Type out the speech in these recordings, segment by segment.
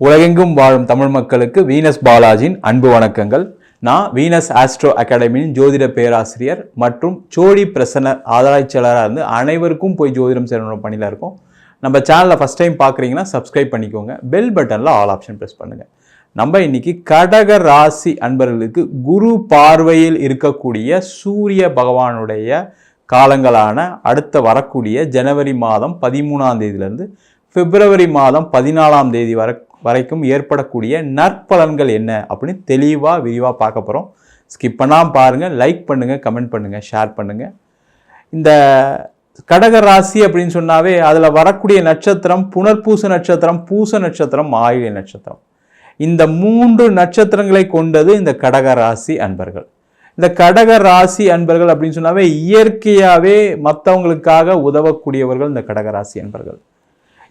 உலகெங்கும் வாழும் தமிழ் மக்களுக்கு வீனஸ் பாலாஜியின் அன்பு வணக்கங்கள். நான் வீனஸ் ஆஸ்ட்ரோ அகாடமியின் ஜோதிட பேராசிரியர் மற்றும் சோழி பிரசன ஆராய்ச்சியாளராக இருந்து அனைவருக்கும் போய் ஜோதிடம் சேரணும் பணியில் இருக்கோம். நம்ம சேனலை ஃபஸ்ட் டைம் பார்க்குறீங்கன்னா சப்ஸ்கிரைப் பண்ணிக்கோங்க. பெல் பட்டனில் ஆல் ஆப்ஷன் ப்ரெஸ் பண்ணுங்கள் நம்ம இன்னைக்கு கடக ராசி அன்பர்களுக்கு குரு பார்வையில் இருக்கக்கூடிய சூரிய பகவானுடைய காலங்களான அடுத்த வரக்கூடிய ஜனவரி மாதம் பதிமூணாம் தேதியிலேருந்து பிப்ரவரி மாதம் பதினாலாம் தேதி வரை வரைக்கும் ஏற்படக்கூடிய நற்பலன்கள் என்ன அப்படின்னு தெளிவாக விரிவாக பார்க்க போகிறோம் ஸ்கிப் பண்ணாமல் பாருங்கள் லைக் பண்ணுங்கள் கமெண்ட் பண்ணுங்கள் ஷேர் பண்ணுங்கள் இந்த கடக ராசி அப்படின்னு சொன்னாவே அதில் வரக்கூடிய நட்சத்திரம் புனர்பூச நட்சத்திரம் பூச நட்சத்திரம் ஆயுள நட்சத்திரம். இந்த மூன்று நட்சத்திரங்களை கொண்டது இந்த கடக ராசி அன்பர்கள். இந்த கடக ராசி அன்பர்கள் அப்படின்னு சொன்னாவே இயற்கையாகவே மற்றவங்களுக்காக உதவக்கூடியவர்கள் இந்த கடக ராசி அன்பர்கள்.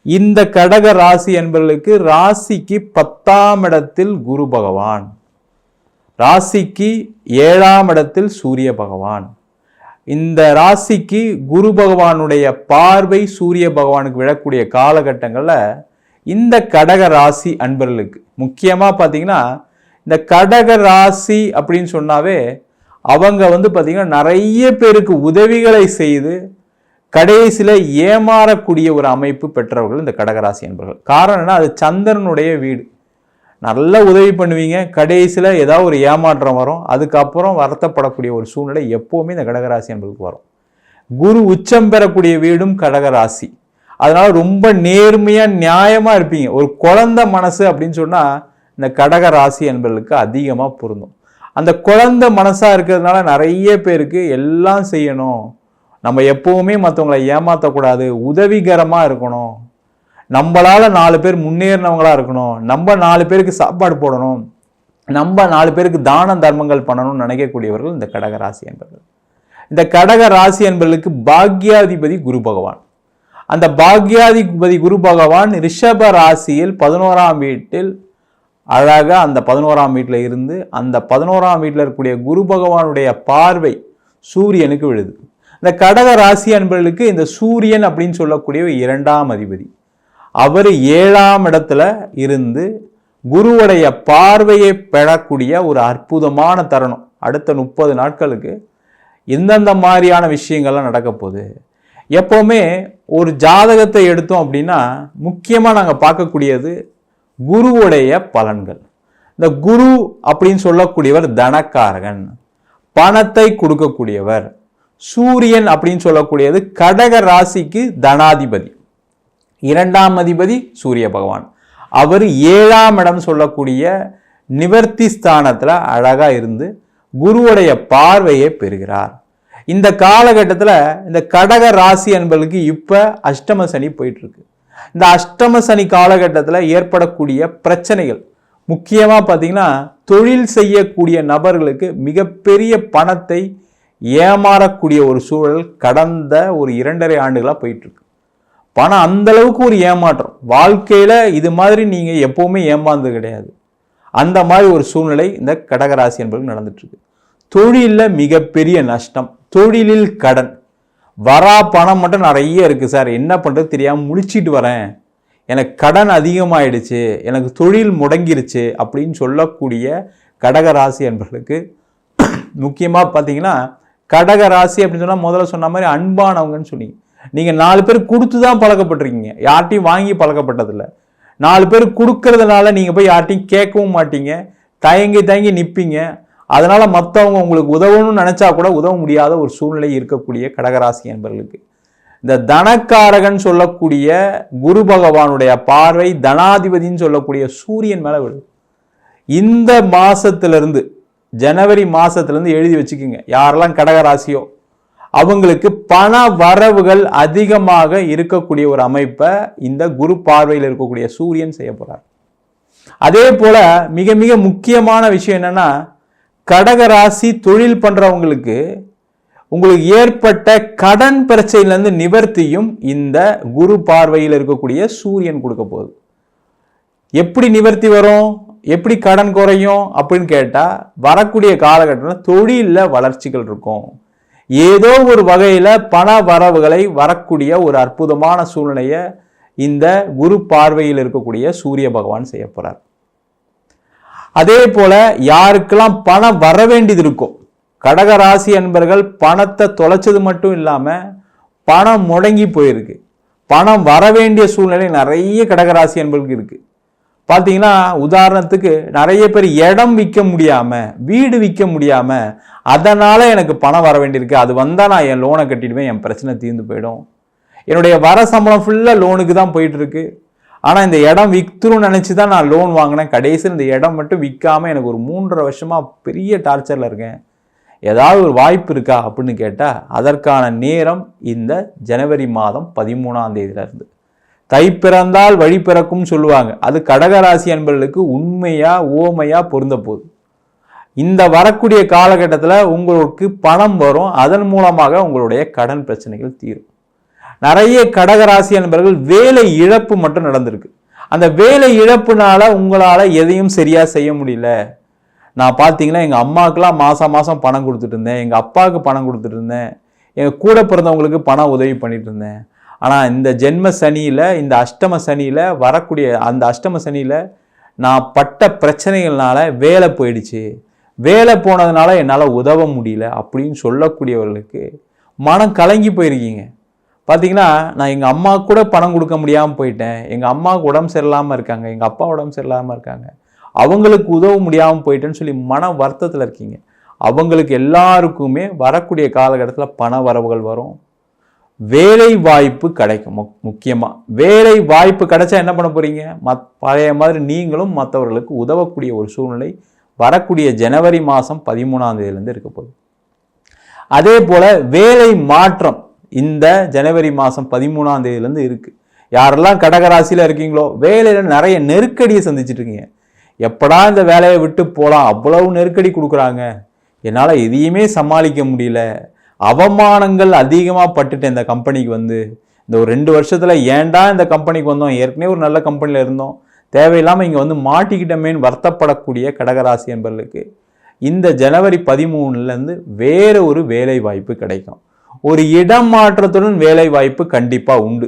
இந்த கடக ராசி என்பவர்களுக்கு ராசிக்கு பத்தாம் இடத்தில் குரு பகவான். ராசிக்கு ஏழாம் இடத்தில் சூரிய பகவான். இந்த ராசிக்கு குரு பகவானுடைய பார்வை சூரிய பகவானுக்கு விழக்கூடிய காலகட்டங்களில் இந்த கடக ராசி அன்பர்களுக்கு முக்கியமாக பார்த்தீங்கன்னா இந்த கடக ராசி அப்படின்னு சொன்னாவே அவங்க வந்து பார்த்தீங்கன்னா நிறைய பேருக்கு உதவிகளை செய்து கடைசியில் ஏமாறக்கூடிய ஒரு அமைப்பு பெற்றவர்கள் இந்த கடகராசி என்பர்கள் காரணம் என்ன அது சந்திரனுடைய வீடு. நல்ல உதவி பண்ணுவீங்க. கடைசியில் ஏதாவது ஒரு ஏமாற்றம் வரும். அதுக்கப்புறம் வருத்தப்படக்கூடிய ஒரு சூழ்நிலை எப்போவுமே இந்த கடகராசி என்பதுக்கு வரும். குரு உச்சம் பெறக்கூடிய வீடும் கடகராசி. அதனால் ரொம்ப நேர்மையாக நியாயமாக இருப்பீங்க. ஒரு குழந்த மனசு அப்படின்னு சொன்னால் இந்த கடக ராசி அதிகமாக பொருந்தும். அந்த குழந்தை மனசாக இருக்கிறதுனால நிறைய பேருக்கு எல்லாம் செய்யணும். நம்ம எப்போவுமே மற்றவங்களை ஏமாற்றக்கூடாது உதவிகரமாக இருக்கணும். நம்மளால் நாலு பேர் முன்னேறினவங்களாக இருக்கணும். நம்ம நாலு பேருக்கு சாப்பாடு போடணும். நம்ம நாலு பேருக்கு தான தர்மங்கள் பண்ணணும்னு நினைக்கக்கூடியவர்கள் இந்த கடக ராசி என்பர்கள். இந்த கடக ராசி என்பர்களுக்கு பாக்யாதிபதி குரு பகவான். அந்த பாக்யாதிபதி குரு பகவான் ரிஷப ராசியில் பதினோராம் வீட்டில் அழகாக அந்த பதினோராம் வீட்டில் இருந்து அந்த பதினோராம் வீட்டில் இருக்கக்கூடிய குரு பகவானுடைய பார்வை சூரியனுக்கு விழுது. இந்த கடக ராசி அன்பர்களுக்கு இந்த சூரியன் அப்படின்னு சொல்லக்கூடிய இரண்டாம் அதிபதி. அவர் ஏழாம் இடத்துல இருந்து குருவுடைய பார்வையை பெறக்கூடிய ஒரு அற்புதமான தருணம். அடுத்த முப்பது நாட்களுக்கு எந்தெந்த மாதிரியான விஷயங்கள்லாம் நடக்க போகுது. எப்போவுமே ஒரு ஜாதகத்தை எடுத்தோம் அப்படின்னா முக்கியமாக நாங்கள் பார்க்கக்கூடியது குருவுடைய பலன்கள். இந்த குரு அப்படின்னு சொல்லக்கூடியவர் தனக்காரகன். பணத்தை கொடுக்கக்கூடியவர். சூரியன் அப்படின்னு சொல்லக்கூடியது கடக ராசிக்கு தனாதிபதி. இரண்டாம் அதிபதி சூரிய பகவான். அவர் ஏழாம் இடம் சொல்லக்கூடிய நிவர்த்தி ஸ்தானத்தில் அழகாக இருந்து குருவுடைய பார்வையை பெறுகிறார். இந்த காலகட்டத்தில் இந்த கடக ராசி என்பதுக்கு இப்போ அஷ்டம சனி போயிட்டுருக்கு. இந்த அஷ்டம சனி காலகட்டத்தில் ஏற்படக்கூடிய பிரச்சனைகள் முக்கியமாக பார்த்தீங்கன்னா தொழில் செய்யக்கூடிய நபர்களுக்கு மிகப்பெரிய பணத்தை ஏமாறக்கூடிய ஒரு சூழல் கடந்த ஒரு இரண்டரை ஆண்டுகளாக போயிட்டுருக்கு. பணம் அந்த அளவுக்கு ஒரு ஏமாற்றம். வாழ்க்கையில் இது மாதிரி நீங்கள் எப்போவுமே ஏமாந்து கிடையாது. அந்த மாதிரி ஒரு சூழ்நிலை இந்த கடகராசி என்பது நடந்துட்டுருக்கு. தொழிலில் மிகப்பெரிய நஷ்டம். தொழிலில் கடன். வரா பணம் மட்டும் நிறைய இருக்குது சார். என்ன பண்ணுறது தெரியாமல் முழிச்சிட்டு வரேன். எனக்கு கடன் அதிகமாகிடுச்சு எனக்கு தொழில் முடங்கிருச்சு அப்படின்னு சொல்லக்கூடிய கடகராசி என்பர்களுக்கு முக்கியமாக பார்த்தீங்கன்னா கடக ராசி அப்படின்னு சொன்னால் முதல்ல சொன்ன மாதிரி அன்பானவங்கன்னு சொன்னீங்க. நீங்கள் நாலு பேர் கொடுத்து தான் பழக்கப்பட்டிருக்கீங்க. யார்ட்டையும் வாங்கி பழக்கப்பட்டதில்லை. நாலு பேர் கொடுக்கறதுனால நீங்கள் போய் யார்ட்டையும் கேட்கவும் மாட்டீங்க. தயங்கி தயங்கி நிற்பீங்க அதனால் மற்றவங்க உங்களுக்கு உதவணும்னு நினச்சா கூட உதவ முடியாத ஒரு சூழ்நிலை இருக்கக்கூடிய கடகராசி என்பவர்களுக்கு இந்த தனக்காரகன் சொல்லக்கூடிய குரு பகவானுடைய பார்வை தனாதிபதின்னு சொல்லக்கூடிய சூரியன் மேலே விழுது. இந்த மாசத்திலிருந்து ஜனவரி மாதத்துலேருந்து எழுதி வச்சுக்கோங்க. யாரெல்லாம் கடகராசியோ அவங்களுக்கு பண வரவுகள் அதிகமாக இருக்கக்கூடிய ஒரு அமைப்பை இந்த குரு பார்வையில் இருக்கக்கூடிய சூரியன் செய்ய போகிறார் அதே போல் மிக மிக முக்கியமான விஷயம் என்னென்னா கடகராசி தொழில் பண்ணுறவங்களுக்கு உங்களுக்கு ஏற்பட்ட கடன் பிரச்சனையிலேருந்து நிவர்த்தியும் இந்த குரு பார்வையில் இருக்கக்கூடிய சூரியன் கொடுக்க போகுது. எப்படி நிவர்த்தி வரும்? எப்படி கடன் குறையும் அப்படின்னு கேட்டால் வரக்கூடிய காலகட்டத்தில் தொழிலில் வளர்ச்சிகள் இருக்கும். ஏதோ ஒரு வகையில் பண வரவுகளை வரக்கூடிய ஒரு அற்புதமான சூழ்நிலையை இந்த குரு பார்வையில் இருக்கக்கூடிய சூரிய பகவான் செய்ய போகிறார் அதே போல் யாருக்கெல்லாம் பணம் வர வேண்டியது இருக்கும் கடகராசி அன்பர்கள் பணத்தை தொலைச்சது மட்டும் இல்லாமல் பணம் முடங்கி போயிருக்கு. பணம் வர வேண்டிய சூழ்நிலை நிறைய கடகராசி அன்பர்களுக்கு இருக்குது பார்த்தீங்கன்னா உதாரணத்துக்கு நிறைய பேர் இடம் விற்க முடியாமல் வீடு விற்க முடியாமல் அதனால் எனக்கு பணம் வர வேண்டியிருக்கு. அது வந்தால் நான் என் லோனை கட்டிடுவேன் என் பிரச்சனை தீர்ந்து போயிடும். என்னுடைய வர சம்பளம் ஃபுல்லாக லோனுக்கு தான் போயிட்டுருக்கு. ஆனால் இந்த இடம் விற்றுன்னு நினச்சி தான் நான் லோன் வாங்கினேன். கடைசியில் இந்த இடம் மட்டும் விற்காம எனக்கு ஒரு மூன்றரை வருஷமாக பெரிய டார்ச்சரில் இருக்கேன். ஏதாவது ஒரு வாய்ப்பு இருக்கா அப்படின்னு கேட்டால் அதற்கான நேரம் இந்த ஜனவரி மாதம் பதிமூணாம் தேதியிலேருந்து. தை பிறந்தால் வழி பிறக்கும் சொல்லுவாங்க. அது கடகராசி அன்பர்களுக்கு உண்மையாக ஓமையாக பொருந்த போகுது. இந்த வரக்கூடிய காலகட்டத்தில் உங்களுக்கு பணம் வரும். அதன் மூலமாக உங்களுடைய கடன் பிரச்சனைகள் தீரும். நிறைய கடகராசி அன்பர்கள் வேலை இழப்பு மட்டும் நடந்திருக்கு. அந்த வேலை இழப்புனால உங்களால் எதையும் சரியாக செய்ய முடியல. நான் பார்த்தீங்கன்னா எங்கள் அம்மாவுக்குலாம் மாதம் மாதம் பணம் கொடுத்துட்டு இருந்தேன். எங்கள் அப்பாவுக்கு பணம் கொடுத்துட்டு இருந்தேன். எங்கள் கூட பிறந்தவங்களுக்கு பணம் உதவி பண்ணிட்டு இருந்தேன். ஆனால் இந்த ஜென்ம சனியில் இந்த அஷ்டம சனியில் வரக்கூடிய அந்த அஷ்டம சனியில் நான் பட்ட பிரச்சனைகள்னால வேலை போயிடுச்சு. வேலை போனதுனால என்னால் உதவ முடியல அப்படின்னு சொல்லக்கூடியவர்களுக்கு மனம் கலங்கி போயிருக்கீங்க. பார்த்தீங்கன்னா நான் எங்கள் அம்மா கூட பணம் கொடுக்க முடியாமல் போயிட்டேன். எங்கள் அம்மாவுக்கு உடம்பு சரியில்லாமல் இருக்காங்க. எங்கள் அப்பா உடம்பு சரியில்லாமல் இருக்காங்க. அவங்களுக்கு உதவ முடியாமல் போயிட்டேன்னு சொல்லி மன வருத்தத்தில் இருக்கீங்க. அவங்களுக்கு எல்லாருக்குமே வரக்கூடிய காலகட்டத்தில் பண வரவுகள் வரும். வேலை வாய்ப்பு கிடைக்கும். முக்கியமாக வேலை வாய்ப்பு கிடைச்சா என்ன பண்ண போகிறீங்க மத் பழைய மாதிரி நீங்களும் மற்றவர்களுக்கு உதவக்கூடிய ஒரு சூழ்நிலை வரக்கூடிய ஜனவரி மாதம் பதிமூணாம் தேதியிலேருந்து இருக்க போகுது. அதே போல் வேலை மாற்றம் இந்த ஜனவரி மாதம் பதிமூணாம் தேதியிலேருந்து யாரெல்லாம் கடகராசியில் இருக்கீங்களோ வேலையில் நிறைய நெருக்கடியை சந்திச்சுட்டு இருக்கீங்க. எப்படா இந்த வேலையை விட்டு போகலாம் அவ்வளவு நெருக்கடி கொடுக்குறாங்க. என்னால் எதையுமே சமாளிக்க முடியல. அவமானங்கள் அதிகமாக பட்டுட்டேன் இந்த கம்பெனிக்கு வந்து இந்த ஒரு ரெண்டு வருஷத்தில் ஏன்டா இந்த கம்பெனிக்கு வந்தோம்? ஏற்கனவே ஒரு நல்ல கம்பெனியில் இருந்தோம். தேவையில்லாமல் இங்கே வந்து மாட்டிக்கிட்டமேன்னு வருத்தப்படக்கூடிய கடகராசி என்பவர்களுக்கு இந்த ஜனவரி பதிமூணுலேருந்து வேறு ஒரு வேலை வாய்ப்பு கிடைக்கும். ஒரு இடம் மாற்றத்துடன் வேலை வாய்ப்பு கண்டிப்பாக உண்டு.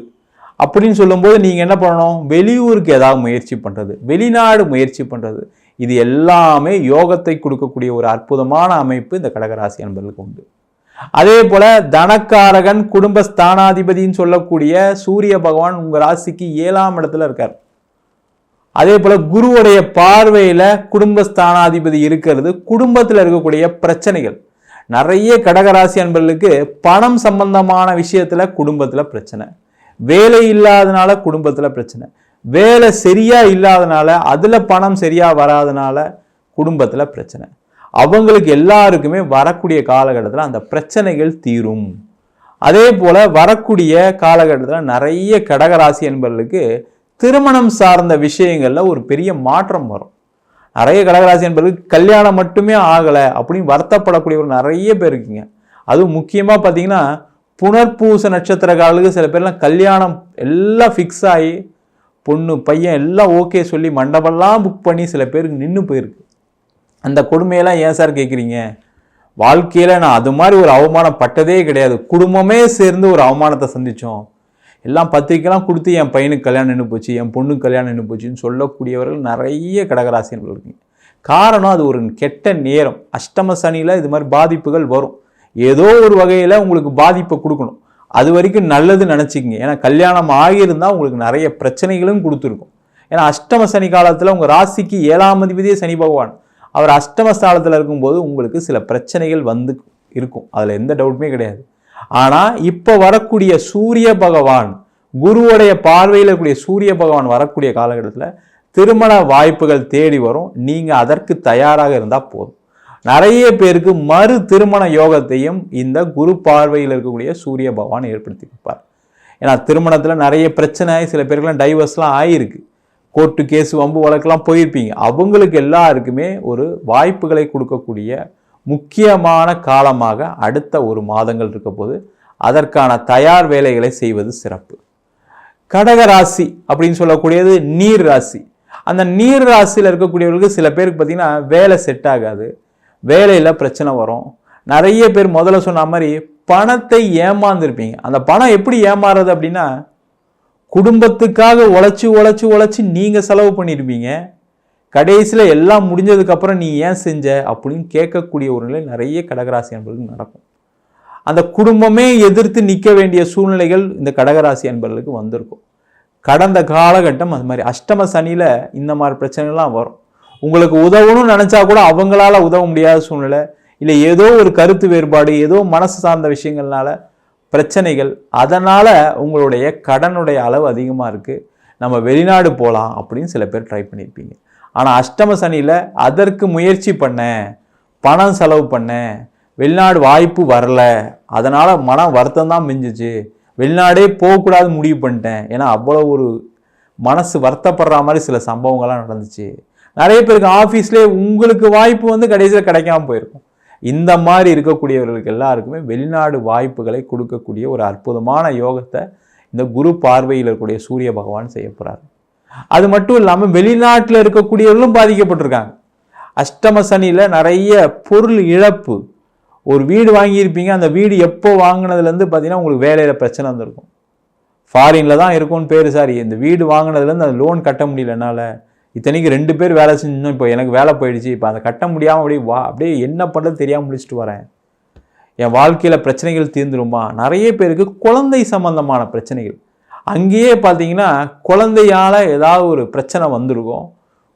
அப்படின்னு சொல்லும்போது நீங்கள் என்ன பண்ணணும்? வெளியூருக்கு ஏதாவது முயற்சி பண்ணுறது வெளிநாடு முயற்சி பண்ணுறது இது எல்லாமே யோகத்தை கொடுக்கக்கூடிய ஒரு அற்புதமான அமைப்பு இந்த கடகராசி என்பதற்கு உண்டு. அதே போல தனக்காரகன் குடும்ப ஸ்தானாதிபதின்னு சொல்லக்கூடிய சூரிய பகவான் உங்க ராசிக்கு ஏழாம் இடத்துல இருக்கார். அதே போல குருவுடைய பார்வையில குடும்ப ஸ்தானாதிபதி இருக்கிறது. குடும்பத்தில் இருக்கக்கூடிய பிரச்சனைகள். நிறைய கடகராசி அன்பர்களுக்கு பணம் சம்பந்தமான விஷயத்துல குடும்பத்துல பிரச்சனை. வேலை இல்லாதனால குடும்பத்துல பிரச்சனை. வேலை சரியா இல்லாதனால அதுல பணம் சரியா வராதனால குடும்பத்துல பிரச்சனை. அவங்களுக்கு எல்லாருக்குமே வரக்கூடிய காலகட்டத்தில் அந்த பிரச்சனைகள் தீரும். அதே போல் வரக்கூடிய காலகட்டத்தில் நிறைய கடகராசி என்பவர்களுக்கு திருமணம் சார்ந்த விஷயங்களில் ஒரு பெரிய மாற்றம் வரும். நிறைய கடகராசி என்பவர்களுக்கு கல்யாணம் மட்டுமே ஆகலை அப்படின்னு வருத்தப்படக்கூடியவர் நிறைய பேர் இருக்கீங்க. அதுவும் முக்கியமாக பார்த்தீங்கன்னா புனர்பூச நட்சத்திரக்காரர்களுக்கு சில பேர்லாம் கல்யாணம் எல்லாம் ஃபிக்ஸ் ஆகி பொண்ணு பையன் எல்லாம் ஓகே சொல்லி மண்டபம்லாம் புக் பண்ணி சில பேருக்கு நின்று போயிருக்கு. அந்த கொடுமையெல்லாம் ஏன் சார் கேட்குறீங்க வாழ்க்கையில் நான் அது மாதிரி ஒரு அவமானம் பட்டதே கிடையாது. குடும்பமே சேர்ந்து ஒரு அவமானத்தை சந்தித்தோம் எல்லாம் பத்திரிக்கைலாம் கொடுத்து என் பையனுக்கு கல்யாணம் நின்று போச்சு என் பொண்ணுக்கு கல்யாணம் நின்று போச்சுன்னு சொல்லக்கூடியவர்கள் நிறைய கடகராசினர்கள் இருக்குங்க. காரணம் அது ஒரு கெட்ட நேரம். அஷ்டம சனியில் இது மாதிரி பாதிப்புகள் வரும். ஏதோ ஒரு வகையில் உங்களுக்கு பாதிப்பை கொடுக்கணும். அது வரைக்கும் நல்லது நினச்சிக்கங்க. ஏன்னா கல்யாணம் ஆகியிருந்தால் உங்களுக்கு நிறைய பிரச்சனைகளும் கொடுத்துருக்கும். ஏன்னா அஷ்டம சனி காலத்தில் உங்கள் ராசிக்கு ஏழாம் அதிபதியே சனி பகவான். அவர் அஷ்டமஸ்தானத்தில் இருக்கும்போது உங்களுக்கு சில பிரச்சனைகள் வந்து இருக்கும். அதில் எந்த டவுட்டுமே கிடையாது. ஆனால் இப்போ வரக்கூடிய சூரிய பகவான் குருவுடைய பார்வையில் இருக்கக்கூடிய சூரிய பகவான் வரக்கூடிய காலகட்டத்தில் திருமண வாய்ப்புகள் தேடி வரும். நீங்கள் அதற்கு தயாராக இருந்தால் போதும். நிறைய பேருக்கு மறு திருமண யோகத்தையும் இந்த குரு பார்வையில் இருக்கக்கூடிய சூரிய பகவான் ஏற்படுத்தி கொடுப்பார். ஏன்னா திருமணத்தில் நிறைய பிரச்சனை சில பேருக்குலாம் டைவர்ஸ்லாம் ஆகிருக்கு கோர்ட்டு கேஸ் வம்பு வழக்கெல்லாம் போயிருப்பீங்க. அவங்களுக்கு எல்லாருக்குமே ஒரு வாய்ப்புகளை கொடுக்கக்கூடிய முக்கியமான காலமாக அடுத்த ஒரு மாதங்கள் இருக்க போது அதற்கான தயார் வேலைகளை செய்வது சிறப்பு. கடக ராசி அப்படின்னு சொல்லக்கூடியது நீர் ராசி. அந்த நீர் ராசியில் இருக்கக்கூடியவர்களுக்கு சில பேருக்கு பார்த்தீங்கன்னா வேலை செட் ஆகாது. வேலையில் பிரச்சனை வரும். நிறைய பேர் முதல்ல சொன்ன மாதிரி பணத்தை ஏமாந்துருப்பீங்க. அந்த பணம் எப்படி ஏமாறுறது அப்படின்னா குடும்பத்துக்காக உழைச்சி உழைச்சி உழைச்சி நீங்கள் செலவு பண்ணியிருப்பீங்க கடைசியில் எல்லாம் முடிஞ்சதுக்கப்புறம் நீ ஏன் செஞ்ச அப்படின்னு கேட்கக்கூடிய ஒரு நிலை நிறைய கடகராசி அன்பர்களுக்கு நடக்கும். அந்த குடும்பமே எதிர்த்து நிற்க வேண்டிய சூழ்நிலைகள் இந்த கடகராசி அன்பர்களுக்கு வந்திருக்கும். கடந்த காலகட்டம் அது மாதிரி அஷ்டம சனியில் இந்த மாதிரி பிரச்சனைகள்லாம் வரும். உங்களுக்கு உதவணும்னு நினச்சா கூட அவங்களால உதவ முடியாத சூழ்நிலை இல்லை ஏதோ ஒரு கருத்து வேறுபாடு ஏதோ மனசு சார்ந்த விஷயங்கள்னால பிரச்சனைகள் அதனால் உங்களுடைய கடனுடைய அளவு அதிகமாக இருக்குது நம்ம வெளிநாடு போகலாம் அப்படின்னு சில பேர் ட்ரை பண்ணியிருப்பீங்க ஆனால் அஷ்டம சனியில் அதற்கு முயற்சி பண்ணேன் பணம் செலவு பண்ண வெளிநாடு வாய்ப்பு வரல. அதனால் மன வருத்தம் தான் மிஞ்சிச்சு. வெளிநாடே போகக்கூடாது முடிவு பண்ணிட்டேன். ஏன்னா அவ்வளோ ஒரு மனசு வருத்தப்படுற மாதிரி சில சம்பவங்கள்லாம் நடந்துச்சு. நிறைய பேருக்கு ஆஃபீஸ்லேயே உங்களுக்கு வாய்ப்பு வந்து கடைசியில் கிடைக்காம போயிருக்கும். இந்த மாதிரி இருக்கக்கூடியவர்களுக்கு எல்லாருக்குமே வெளிநாடு வாய்ப்புகளை கொடுக்கக்கூடிய ஒரு அற்புதமான யோகத்தை இந்த குரு பார்வையில் இருக்கக்கூடிய சூரிய பகவான் செய்ய போகிறார் அது மட்டும் இல்லாமல் வெளிநாட்டில் இருக்கக்கூடியவர்களும் பாதிக்கப்பட்டிருக்காங்க. அஷ்டம சனியில் நிறைய பொருள் இழப்பு. ஒரு வீடு வாங்கியிருப்பீங்க அந்த வீடு எப்போ வாங்கினதுலேருந்து பார்த்தீங்கன்னா உங்களுக்கு வேலையில் பிரச்சனை வந்திருக்கும். ஃபாரினில் தான் இருக்கும்னு பேர் சாரி. இந்த வீடு வாங்கினதுலேருந்து அந்த லோன் கட்ட முடியல என்னால். இத்தனைக்கு ரெண்டு பேர் வேலை செஞ்சோம் இப்போ எனக்கு வேலை போயிடுச்சு இப்போ அதை கட்ட முடியாமல் அப்படியே வா அப்படியே என்ன பண்ணுறது தெரியாமல் முடிச்சுட்டு வரேன். என் வாழ்க்கையில் பிரச்சனைகள் தீர்ந்துருமா? நிறைய பேருக்கு குழந்தை சம்பந்தமான பிரச்சனைகள். அங்கேயே பார்த்தீங்கன்னா குழந்தையால் ஏதாவது ஒரு பிரச்சனை வந்திருக்கும்.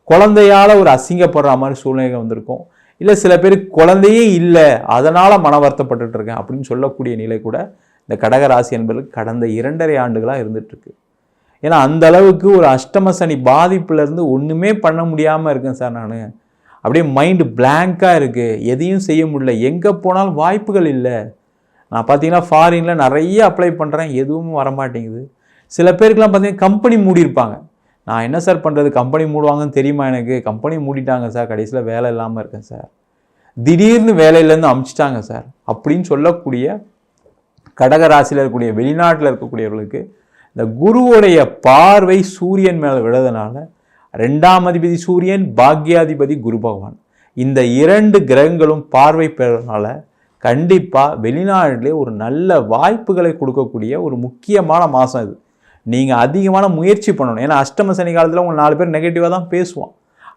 குழந்தையால் ஒரு அசிங்கப்படுற மாதிரி சூழ்நிலை வந்திருக்கும். இல்லை சில பேர் குழந்தையே இல்லை அதனால் மன வருத்தப்பட்டுட்டு இருக்கேன் அப்படின்னு சொல்லக்கூடிய நிலை கூட இந்த கடகராசி என்பதற்கு கடந்த இரண்டரை ஆண்டுகளாக இருந்துகிட்ருக்கு ஏன்னா அந்த அளவுக்கு ஒரு அஷ்டம சனி பாதிப்புலேருந்து ஒன்றுமே பண்ண முடியாமல் இருக்கேன் சார் நான். அப்படியே மைண்டு பிளாங்காக இருக்குது எதையும் செய்ய முடியல. எங்கே போனாலும் வாய்ப்புகள் இல்லை. நான் பார்த்தீங்கன்னா ஃபாரினில் நிறைய அப்ளை பண்ணுறேன் எதுவும் வர மாட்டேங்குது சில பேருக்குலாம் பார்த்தீங்கன்னா கம்பெனி மூடியிருப்பாங்க. நான் என்ன சார் பண்ணுறது கம்பெனி மூடுவாங்கன்னு தெரியுமா எனக்கு? கம்பெனி மூடிட்டாங்க சார். கடைசியில் வேலை இல்லாமல் இருக்கேன் சார். திடீர்னு வேலையிலேருந்து அமுச்சிட்டாங்க சார். அப்படின்னு சொல்லக்கூடிய கடகராசியில் இருக்கக்கூடிய வெளிநாட்டில் இருக்கக்கூடியவர்களுக்கு இந்த குருவுடைய பார்வை சூரியன் மேலே விழுறதுனால ரெண்டாம் அதிபதி சூரியன் பாக்யாதிபதி குரு பகவான். இந்த இரண்டு கிரகங்களும் பார்வை பெறதுனால கண்டிப்பாக வெளிநாட்டிலே ஒரு நல்ல வாய்ப்புகளை கொடுக்கக்கூடிய ஒரு முக்கியமான மாதம் இது. நீங்கள் அதிகமான முயற்சி பண்ணணும். ஏன்னா அஷ்டம சனி காலத்தில் உங்கள் நாலு பேர் நெகட்டிவாக தான் பேசுவான்.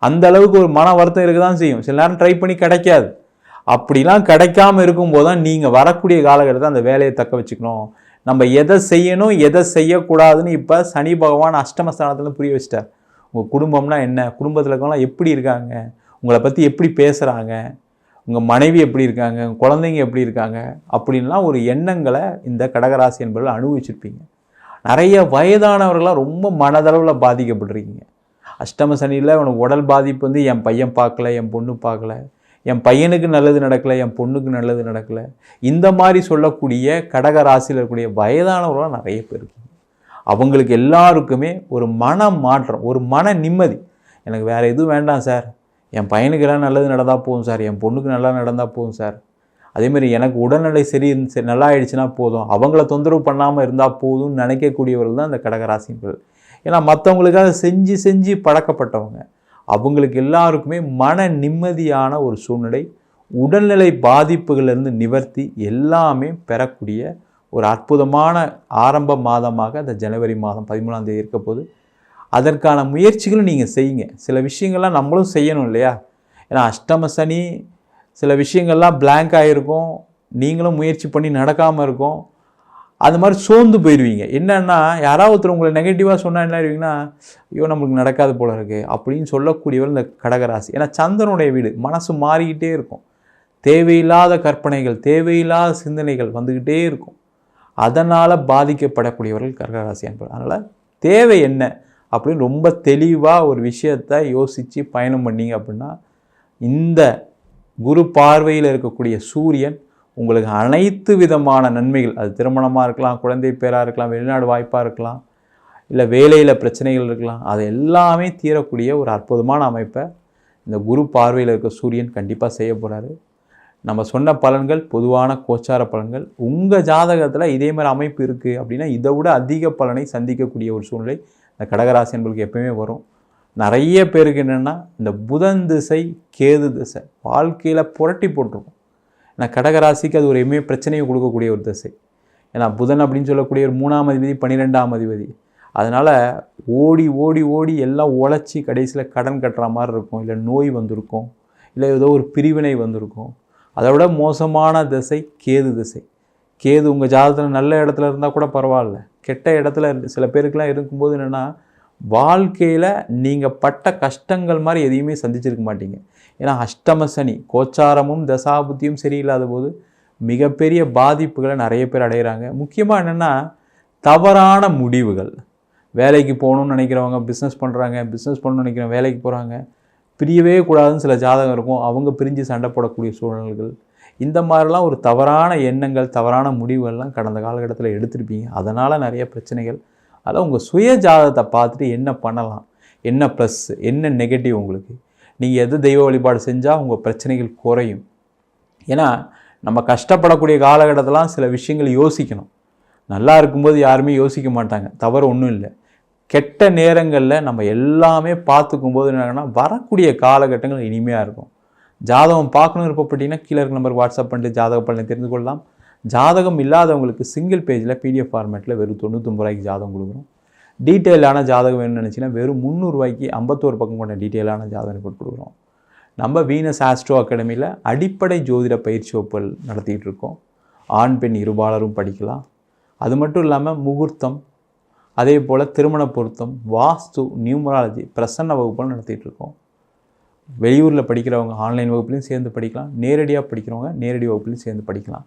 அந்த அளவுக்கு ஒரு மன வருத்தம் இருக்க தான் செய்யும். சில நேரம் ட்ரை பண்ணி கிடைக்காது. அப்படிலாம் கிடைக்காம இருக்கும்போது தான் நீங்கள் வரக்கூடிய காலகட்டத்தில் அந்த வேலையை தக்க வச்சுக்கணும். நம்ம எதை செய்யணும் எதை செய்யக்கூடாதுன்னு இப்போ சனி பகவான் அஷ்டமஸ்தானத்தில் புரிய வச்சிட்டார். உங்கள் குடும்பம்னா என்ன? குடும்பத்தில் இருக்கவங்களாம் எப்படி இருக்காங்க? உங்களை பற்றி எப்படி பேசுகிறாங்க உங்கள் மனைவி எப்படி இருக்காங்க? உங்கள் குழந்தைங்க எப்படி இருக்காங்க? அப்படின்லாம் ஒரு எண்ணங்களை இந்த கடகராசி என்பதில் அனுபவிச்சிருப்பீங்க. நிறைய வயதானவர்களாக ரொம்ப மனதளவில் பாதிக்கப்பட்டிருக்கீங்க. அஷ்டம சனியில் உனக்கு உடல் பாதிப்பு வந்து என் பையன் பார்க்கல என் பொண்ணு பார்க்கல. என் பையனுக்கு நல்லது நடக்கலை என் பொண்ணுக்கு நல்லது நடக்கலை. இந்த மாதிரி சொல்லக்கூடிய கடக ராசியில் இருக்கக்கூடிய வயதானவர்களாக நிறைய பேர் இருக்குது அவங்களுக்கு எல்லாருக்குமே ஒரு மன மாற்றம் ஒரு மன நிம்மதி. எனக்கு வேறு எதுவும் வேண்டாம் சார். என் பையனுக்கு எல்லாம் நல்லது நடந்தால் போதும் சார். என் பொண்ணுக்கு நல்லா நடந்தால் போதும் சார். அதேமாதிரி எனக்கு உடல்நிலை சரி சரி நல்லா ஆயிடுச்சுன்னா போதும். அவங்கள தொந்தரவு பண்ணாமல் இருந்தால் போதும்னு நினைக்கக்கூடியவர்கள் தான் இந்த கடகராசிகள் ஏன்னா மற்றவங்களுக்காக செஞ்சு செஞ்சு பழக்கப்பட்டவங்க. அவங்களுக்கு எல்லாருக்குமே மன நிம்மதியான ஒரு சூழ்நிலை உடல்நிலை பாதிப்புகளிலிருந்து நிவர்த்தி எல்லாமே பெறக்கூடிய ஒரு அற்புதமான ஆரம்ப மாதமாக இந்த ஜனவரி மாதம் பதிமூணாம் தேதி இருக்க போது அதற்கான முயற்சிகளும் நீங்கள் செய்யுங்க. சில விஷயங்கள்லாம் நம்மளும் செய்யணும் இல்லையா? ஏன்னா அஷ்டம சனி சில விஷயங்கள்லாம் பிளாங்க் ஆகிருக்கும் நீங்களும் முயற்சி பண்ணி நடக்காமல் இருக்கும். அது மாதிரி சோர்ந்து போயிடுவீங்க என்னன்னா யாராவது ஒருத்தர் உங்களை நெகட்டிவாக சொன்னால் என்ன ஆயிடுவீங்கன்னா ஐயோ நம்மளுக்கு நடக்காது போல இருக்குது அப்படின்னு சொல்லக்கூடியவர் இந்த கடகராசி. ஏன்னா சந்திரனுடைய வீடு மனசு மாறிக்கிட்டே இருக்கும். தேவையில்லாத கற்பனைகள் தேவையில்லாத சிந்தனைகள் வந்துக்கிட்டே இருக்கும். அதனால் பாதிக்கப்படக்கூடியவர்கள் கடகராசி என்பது அதனால் தேவை என்ன அப்படின்னு ரொம்ப தெளிவாக ஒரு விஷயத்தை யோசித்து பயணம் பண்ணீங்க அப்படின்னா இந்த குரு பார்வையில் இருக்கக்கூடிய சூரியன் உங்களுக்கு அனைத்து விதமான நன்மைகள் அது திருமணமாக இருக்கலாம் குழந்தை பேராக இருக்கலாம் வெளிநாடு வாய்ப்பாக இருக்கலாம் இல்லை வேலையில் பிரச்சனைகள் இருக்கலாம் அது எல்லாமே தீரக்கூடிய ஒரு அற்புதமான அமைப்பை இந்த குரு பார்வையில் இருக்க சூரியன் கண்டிப்பாக செய்ய போகிறாரு நம்ம சொன்ன பலன்கள் பொதுவான கோச்சார பலன்கள் உங்கள் ஜாதகத்தில் இதே மாதிரி அமைப்பு இருக்குது அப்படின்னா இதை விட அதிக பலனை சந்திக்கக்கூடிய ஒரு சூழ்நிலை இந்த கடகராசி என்பதுக்கு எப்பயுமே வரும். நிறைய பேருக்கு என்னென்னா இந்த புதன் திசை கேது திசை வாழ்க்கையில் புரட்டி போட்டிருக்கும். ஏன்னா கடகராசிக்கு அது ஒரு எம்ஏ பிரச்சனையை கொடுக்கக்கூடிய ஒரு திசை. ஏன்னா புதன் அப்படின்னு சொல்லக்கூடிய ஒரு மூணாம் அதிபதி பன்னிரெண்டாம் அதிபதி. அதனால் ஓடி ஓடி ஓடி எல்லாம் உழைச்சி கடைசியில் கடன் கட்டுற மாதிரி இருக்கும். இல்லை நோய் வந்திருக்கும். இல்லை ஏதோ ஒரு பிரிவினை வந்திருக்கும். அதை விட மோசமான திசை கேது திசை. கேது உங்கள் ஜாதகத்தில் நல்ல இடத்துல இருந்தால் கூட பரவாயில்ல. கெட்ட இடத்துல சில பேருக்கெலாம் இருக்கும்போது என்னென்னா வாழ்க்கையில் நீங்கள் பட்ட கஷ்டங்கள் மாதிரி எதையுமே சந்திச்சிருக்க மாட்டீங்க. ஏன்னா அஷ்டம சனி கோச்சாரமும் தசாபுத்தியும் சரியில்லாத போது மிகப்பெரிய பாதிப்புகளை நிறைய பேர் அடைகிறாங்க. முக்கியமாக என்னென்னா தவறான முடிவுகள். வேலைக்கு போகணும்னு நினைக்கிறவங்க பிஸ்னஸ் பண்ணுறாங்க பிஸ்னஸ் பண்ணணும்னு நினைக்கிறவங்க வேலைக்கு போகிறாங்க பிரியவே கூடாதுன்னு சில ஜாதகம் இருக்கும். அவங்க பிரிஞ்சு சண்டை போடக்கூடிய சூழ்நிலைகள். இந்த மாதிரிலாம் ஒரு தவறான எண்ணங்கள் தவறான முடிவுகள்லாம் கடந்த காலகட்டத்தில் எடுத்திருப்பீங்க. அதனால் நிறைய பிரச்சனைகள் அதான் உங்கள் சுய ஜாதகத்தை பார்த்துட்டு என்ன பண்ணலாம்? என்ன ப்ளஸ் என்ன நெகட்டிவ் உங்களுக்கு? நீங்கள் எது தெய்வ வழிபாடு செஞ்சால் உங்கள் பிரச்சனைகள் குறையும். ஏன்னா நம்ம கஷ்டப்படக்கூடிய காலகட்டத்திலாம் சில விஷயங்கள் யோசிக்கணும். நல்லா இருக்கும்போது யாருமே யோசிக்க மாட்டாங்க. தவறு ஒன்றும் இல்லை. கெட்ட நேரங்களில் நம்ம எல்லாமே பார்த்துக்கும் போது என்னன்னா வரக்கூடிய காலகட்டங்கள் இனிமையாக இருக்கும். ஜாதகம் பார்க்கணும் விருப்பப்பட்டீங்கன்னா கீழே இருக்க நம்பர் வாட்ஸ்அப் பண்ணிட்டு ஜாதக பலனை தெரிந்து கொள்ளலாம். ஜாதகம் இல்லாதவங்களுக்கு சிங்கிள் பேஜில் பிடிஎஃப் ஃபார்மேட்டில் வெறும் தொண்ணூத்தொம்பது ரூபாய்க்கு ஜாதகம் கொடுக்குறோம். டீட்டெயிலான ஜாதகம் வேணும்னு நினச்சின்னா வெறும் முந்நூறுரூவாய்க்கு ஐம்பத்தோரு பக்கம் கொண்ட டீட்டெயிலான ஜாதகம் ரிப்போர்ட் கொடுக்குறோம். நம்ம வீனஸ் ஆஸ்ட்ரோ அகாடமியில் அடிப்படை ஜோதிட பயிற்சி வகுப்புகள் நடத்திக்கிட்டு இருக்கோம். ஆண் பெண் இருபாலரும் படிக்கலாம். அது மட்டும் இல்லாமல் முகூர்த்தம் அதே போல் திருமண பொருத்தம் வாஸ்து நியூமராலஜி பிரசன்ன வகுப்புகள் நடத்திட்டு இருக்கோம். வெளியூரில் படிக்கிறவங்க ஆன்லைன் வகுப்புலையும் சேர்ந்து படிக்கலாம். நேரடியாக படிக்கிறவங்க நேரடி வகுப்புலையும் சேர்ந்து படிக்கலாம்.